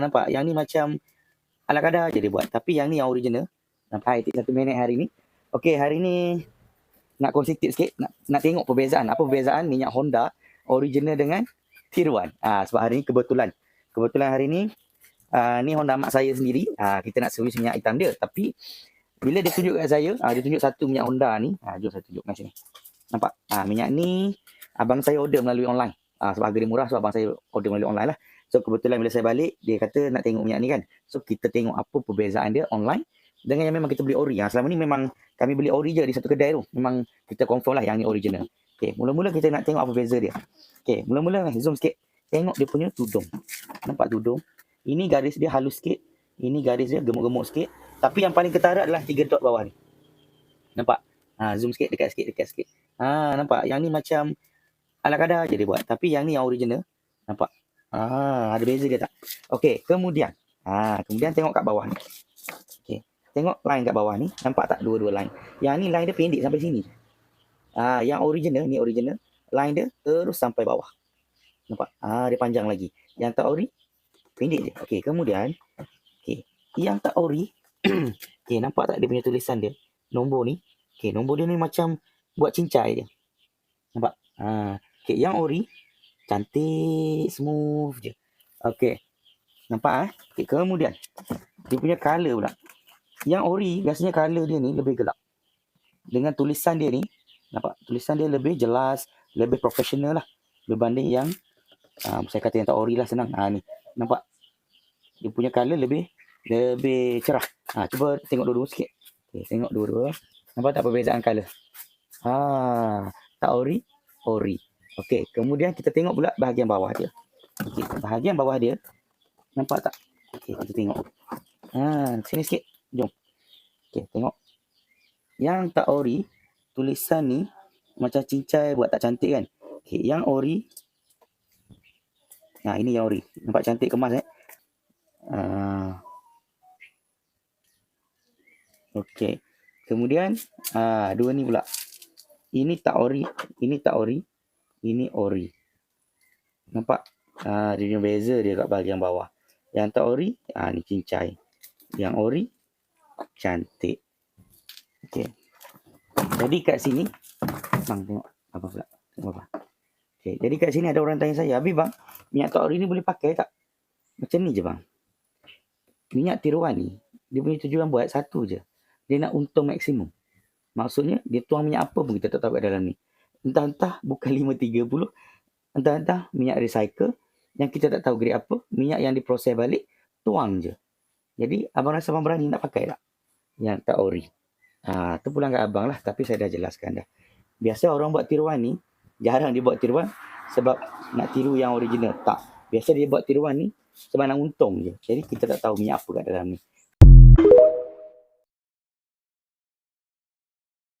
nampak? Yang ni macam ala kadar je dia buat. Tapi yang ni yang original. Nampak? Titik satu minit hari ni. Okey hari ni nak kongsi tip sikit. Nak, nak tengok perbezaan. Apa perbezaan minyak Honda original dengan tiruan? Ah sebab hari ni kebetulan. Kebetulan hari ni ah, ni Honda mak saya sendiri. Ah, kita nak servis minyak hitam dia. Tapi bila dia tunjuk kat saya ah, dia tunjuk satu minyak Honda ni. Ah, jom saya tunjuk kat sini. Nampak? Ah, minyak ni abang saya order melalui online. Ah, sebab harga dia murah so abang saya order melalui online lah So kebetulan bila saya balik, dia kata nak tengok minyak ni kan. So kita tengok apa perbezaan dia online dengan yang memang kita beli ori. Yang selama ni memang kami beli ori je di satu kedai tu. Memang kita confirm lah yang ni original. Okay, mula-mula kita nak tengok apa beza dia. Okay, mula-mula zoom sikit. Tengok dia punya tudung. Nampak tudung? Ini garis dia halus sikit. Ini garis dia gemuk-gemuk sikit. Tapi yang paling ketara adalah tiga dot bawah ni. Nampak? Ha, zoom sikit, dekat sikit, dekat sikit. Ha, nampak? Yang ni macam ala kadar je dia buat. Tapi yang ni yang original. Nampak? Ah, ada beza dia tak? Okey, kemudian. Ah, kemudian tengok kat bawah ni. Okey. Tengok line kat bawah ni, nampak tak dua-dua line? Yang ni line dia pendek sampai sini. Ah, yang original ni original, line dia terus sampai bawah. Nampak? Ah, dia panjang lagi. Yang tak ori pendek je. Okey, kemudian okey, yang tak ori okey, nampak tak dia punya tulisan dia? Nombor ni. Okey, nombor dia ni macam buat cincai je. Nampak? Ah, okey, yang ori Cantik, smooth je. Okey. Nampak eh? Okay, kemudian, dia punya colour pula. Yang ori, biasanya colour dia ni lebih gelap. Dengan tulisan dia ni, nampak? Tulisan dia lebih jelas, lebih profesional lah. Berbanding yang, uh, saya kata yang tak ori lah senang. Ha, ni, nampak? Dia punya colour lebih lebih cerah. Ha, cuba tengok dua-dua sikit. Okay, tengok dua-dua. Nampak tak perbezaan colour? Ha, tak ori, ori. Okey, kemudian kita tengok pula bahagian bawah dia. Okey, bahagian bawah dia nampak tak? Okey, kita tengok. Ha, sini sikit. Jom. Okey, tengok. Yang tak ori, tulisan ni macam cincai buat tak cantik kan? Okey, yang ori Nah, ini yang ori. Nampak cantik kemas eh? Uh, Okey. Kemudian, uh, dua ni pula. Ini tak ori, ini tak ori ini ori. Nampak? Ha, dia punya beza dia kat bahagian bawah. Yang tak ori, ha, ni cincai. Yang ori, cantik. Okey. Jadi kat sini, bang tengok apa pula? Tengok apa? Okey, jadi kat sini ada orang tanya saya, Habis bang, minyak tak ori ni boleh pakai tak? Macam ni je bang. Minyak tiruan ni, dia punya tujuan buat satu je. Dia nak untung maksimum. Maksudnya, dia tuang minyak apa pun kita tak tahu kat dalam ni entah-entah bukan 530 entah-entah minyak recycle. Yang kita tak tahu grade apa minyak yang diproses balik tuang je. Jadi abang rasa abang berani nak pakai tak? Yang tak ori ha, tu pulang kat abang lah tapi saya dah jelaskan dah. Biasa orang buat tiruan ni jarang dia buat tiruan sebab nak tiru yang original. Tak. Biasa dia buat tiruan ni sebab nak untung je. Jadi kita tak tahu minyak apa kat dalam ni